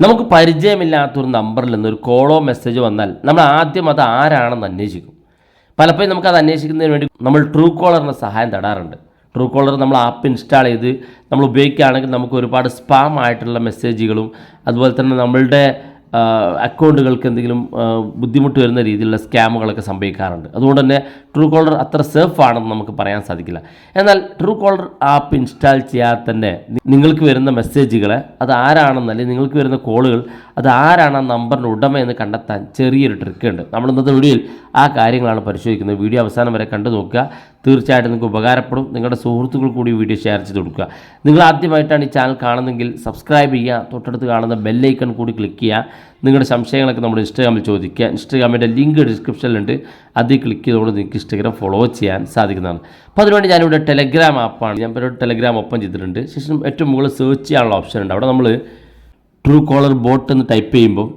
നമുക്ക് പരിചയമില്ലാത്തൊരു നമ്പറിൽ നിന്ന് ഒരു കോളോ മെസ്സേജ് വന്നാൽ നമ്മൾ ആദ്യം അത് ആരാണെന്ന് അന്വേഷിക്കും. പലപ്പോഴും നമുക്കത് അന്വേഷിക്കുന്നതിന് വേണ്ടി നമ്മൾ ട്രൂ കോളറിന്റെ സഹായം തേടാറുണ്ട്. ട്രൂ കോളർ നമ്മൾ ആപ്പ് ഇൻസ്റ്റാൾ ചെയ്ത് നമ്മൾ ഉപയോഗിക്കുകയാണെങ്കിൽ നമുക്ക് ഒരുപാട് സ്പാം ആയിട്ടുള്ള മെസ്സേജുകളും അതുപോലെ തന്നെ നമ്മളുടെ അക്കൗണ്ടുകൾക്ക് എന്തെങ്കിലും ബുദ്ധിമുട്ട് വരുന്ന രീതിയിലുള്ള സ്കാമുകളൊക്കെ സംഭവിക്കാറുണ്ട്. അതുകൊണ്ട് തന്നെ ട്രൂ കോളർ അത്ര സേഫ് ആണെന്ന് നമുക്ക് പറയാൻ സാധിക്കില്ല. എന്നാൽ ട്രൂ കോളർ ആപ്പ് ഇൻസ്റ്റാൾ ചെയ്യാതെ തന്നെ നിങ്ങൾക്ക് വരുന്ന മെസ്സേജുകളെ അത് ആരാണെന്ന് അല്ലെങ്കിൽ നിങ്ങൾക്ക് വരുന്ന കോളുകൾ അത് ആരാണ് ആ നമ്പറിന്റെ ഉടമ എന്ന് കണ്ടെത്താൻ ചെറിയൊരു ട്രിക്ക് ഉണ്ട്. നമ്മൾ ഇന്നത്തെ വീഡിയോയിൽ ആ കാര്യങ്ങളാണ് പരിശോധിക്കുന്നത്. വീഡിയോ അവസാനം വരെ കണ്ടു നോക്കുക. തീർച്ചയായിട്ടും നിങ്ങൾക്ക് ഉപകാരപ്പെടും. നിങ്ങളുടെ സുഹൃത്തുക്കൾ കൂടി വീഡിയോ ഷെയർ ചെയ്ത് കൊടുക്കുക. നിങ്ങൾ ആദ്യമായിട്ടാണ് ഈ ചാനൽ കാണുന്നതെങ്കിൽ സബ്സ്ക്രൈബ് ചെയ്യുക. തൊട്ടടുത്ത് കാണുന്ന ബെല്ലൈക്കൺ കൂടി ക്ലിക്ക് ചെയ്യുക. നിങ്ങളുടെ സംശയങ്ങളൊക്കെ നമ്മുടെ ഇൻസ്റ്റാഗ്രാമിൽ ചോദിക്കുക. ഇൻസ്റ്റാഗ്രാമിന്റെ ലിങ്ക് ഡിസ്ക്രിപ്ഷനിലുണ്ട് അതിൽ ക്ലിക്ക് ചെയ്തുകൊണ്ട് നിങ്ങൾക്ക് ഇൻസ്റ്റാഗ്രാം ഫോളോ ചെയ്യാൻ സാധിക്കുന്നതാണ്. അപ്പോൾ അതിനുവേണ്ടി ഞാനിവിടെ ടെലഗ്രാം ആപ്പാണ് ഞാൻ ഒരു ടെലഗ്രാം ഓപ്പൺ ചെയ്തിട്ടുണ്ട്. ശേഷം ഏറ്റവും മുകളിൽ സെർച്ച് ചെയ്യാനുള്ള ഓപ്ഷൻ ഉണ്ട്. അവിടെ നമ്മൾ ട്രൂ കോളർ ബോട്ട് എന്ന് ടൈപ്പ് ചെയ്യുമ്പോൾ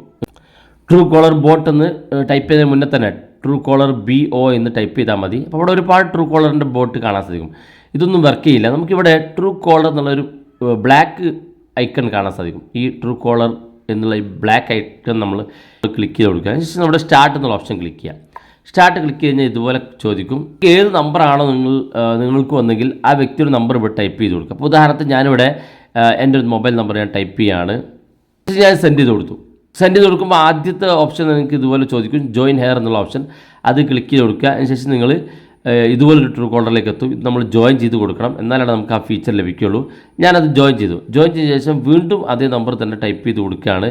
ട്രൂ കോളർ ബോട്ട് എന്ന് ടൈപ്പ് ചെയ്തതിന് മുന്നേ തന്നെ ട്രൂ കോളർ ബി ഒ എന്ന് ടൈപ്പ് ചെയ്താൽ മതി. അപ്പോൾ അവിടെ ഒരുപാട് ട്രൂ കോളറിന്റെ ബോട്ട് കാണാൻ സാധിക്കും. ഇതൊന്നും വർക്ക് ചെയ്യില്ല. നമുക്കിവിടെ ട്രൂ കോളർ എന്നുള്ളൊരു ബ്ലാക്ക് ഐക്കൺ കാണാൻ സാധിക്കും. ഈ ട്രൂ കോളർ എന്നുള്ള ഈ ബ്ലാക്ക് ഐക്കൺ നമ്മൾ ക്ലിക്ക് ചെയ്ത് കൊടുക്കുക. അതിനുശേഷം നമ്മുടെ സ്റ്റാർട്ട് എന്നുള്ള ഓപ്ഷൻ ക്ലിക്ക് ചെയ്യാം സ്റ്റാർട്ട് ക്ലിക്ക് കഴിഞ്ഞാൽ ഇതുപോലെ ചോദിക്കും ഏത് നമ്പറാണോ നിങ്ങൾ നിങ്ങൾക്ക് വന്നെങ്കിൽ ആ വ്യക്തിയുടെ നമ്പർ ഇവിടെ ടൈപ്പ് ചെയ്ത് കൊടുക്കുക. അപ്പോൾ ഉദാഹരണത്തിന് ഞാനിവിടെ എന്റെ ഒരു മൊബൈൽ നമ്പർ ഞാൻ ടൈപ്പ് ചെയ്യാണ്. ഇത് ഞാൻ സെൻഡ് ചെയ്ത് കൊടുത്തു. സെൻഡ് ചെയ്ത് കൊടുക്കുമ്പോൾ ആദ്യത്തെ ഓപ്ഷൻ നിങ്ങൾക്ക് ഇതുപോലെ ചോദിക്കും ജോയിൻ ഹെയർ എന്നുള്ള ഓപ്ഷൻ അത് ക്ലിക്ക് ചെയ്ത് കൊടുക്കുക. അതിനുശേഷം നിങ്ങൾ ഇതുപോലെ ഒരു ട്രൂ കോളറിലേക്ക് എത്തും. നമ്മൾ ജോയിൻ ചെയ്ത് കൊടുക്കണം. എന്നാലാണ് നമുക്ക് ആ ഫീച്ചർ ലഭിക്കുകയുള്ളൂ ഞാനത് ജോയിൻ ചെയ്തു. ജോയിൻ ചെയ്ത ശേഷം വീണ്ടും അതേ നമ്പർ തന്നെ ടൈപ്പ് ചെയ്ത് കൊടുക്കുകയാണ്.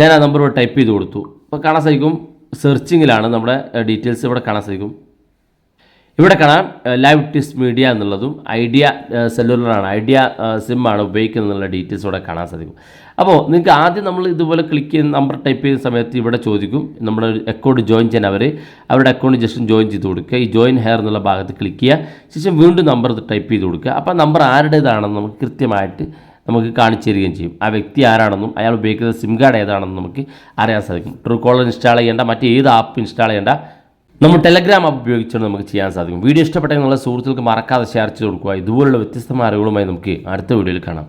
ഞാൻ ആ നമ്പർ ടൈപ്പ് ചെയ്ത് കൊടുത്തു. അപ്പോൾ കാണാൻ സാധിക്കും സെർച്ചിങ്ങിലാണ് നമ്മുടെ ഡീറ്റെയിൽസ് ഇവിടെ കാണാൻ സാധിക്കും. ഇവിടെ കാണാം ലൈവ് ടിസ് മീഡിയ എന്നുള്ളതും ഐഡിയ സെല്ലുലറാണ് ഐഡിയ സിമ്മാണ് ഉപയോഗിക്കുന്നത് എന്നുള്ള ഡീറ്റെയിൽസ് ഇവിടെ കാണാൻ സാധിക്കും. അപ്പോൾ നിങ്ങൾക്ക് ആദ്യം നമ്മൾ ഇതുപോലെ ക്ലിക്ക് ചെയ്യുന്ന നമ്പർ ടൈപ്പ് ചെയ്യുന്ന സമയത്ത് ഇവിടെ ചോദിക്കും നമ്മുടെ അക്കൗണ്ട് ജോയിൻ ചെയ്യാൻ അവർ അവരുടെ അക്കൗണ്ട് ജസ്റ്റ് ജോയിൻ ചെയ്ത് കൊടുക്കുക. ഈ ജോയിൻ ഹെയർ എന്നുള്ള ഭാഗത്ത് ക്ലിക്ക് ചെയ്യുക ശേഷം വീണ്ടും നമ്പർ ടൈപ്പ് ചെയ്ത് കൊടുക്കുക. അപ്പോൾ നമ്പർ ആരുടേതാണെന്ന് നമുക്ക് കൃത്യമായിട്ട് നമുക്ക് കാണിച്ചു തരികയും ചെയ്യും. ആ വ്യക്തി ആരാണെന്നും അയാൾ ഉപയോഗിക്കുന്ന സിം കാർഡ് ഏതാണെന്നും നമുക്ക് അറിയാൻ സാധിക്കും. ട്രൂ കോളർ ഇൻസ്റ്റാൾ ചെയ്യേണ്ട മറ്റേത് ആപ്പ് ഇൻസ്റ്റാൾ ചെയ്യേണ്ട നമ്മൾ ടെലഗ്രാം ആപ്പ് ഉപയോഗിച്ചുകൊണ്ട് നമുക്ക് ചെയ്യാൻ സാധിക്കും. വീഡിയോ ഇഷ്ടപ്പെട്ടെങ്കിൽ നിങ്ങളുടെ സുഹൃത്തുക്കൾക്ക് മറക്കാതെ ഷെയർ ചെയ്ത് കൊടുക്കുക. ഇതുപോലുള്ള വ്യത്യസ്തമായ അറിവുകളുമായി നമുക്ക് അടുത്ത വീഡിയോയിൽ കാണാം.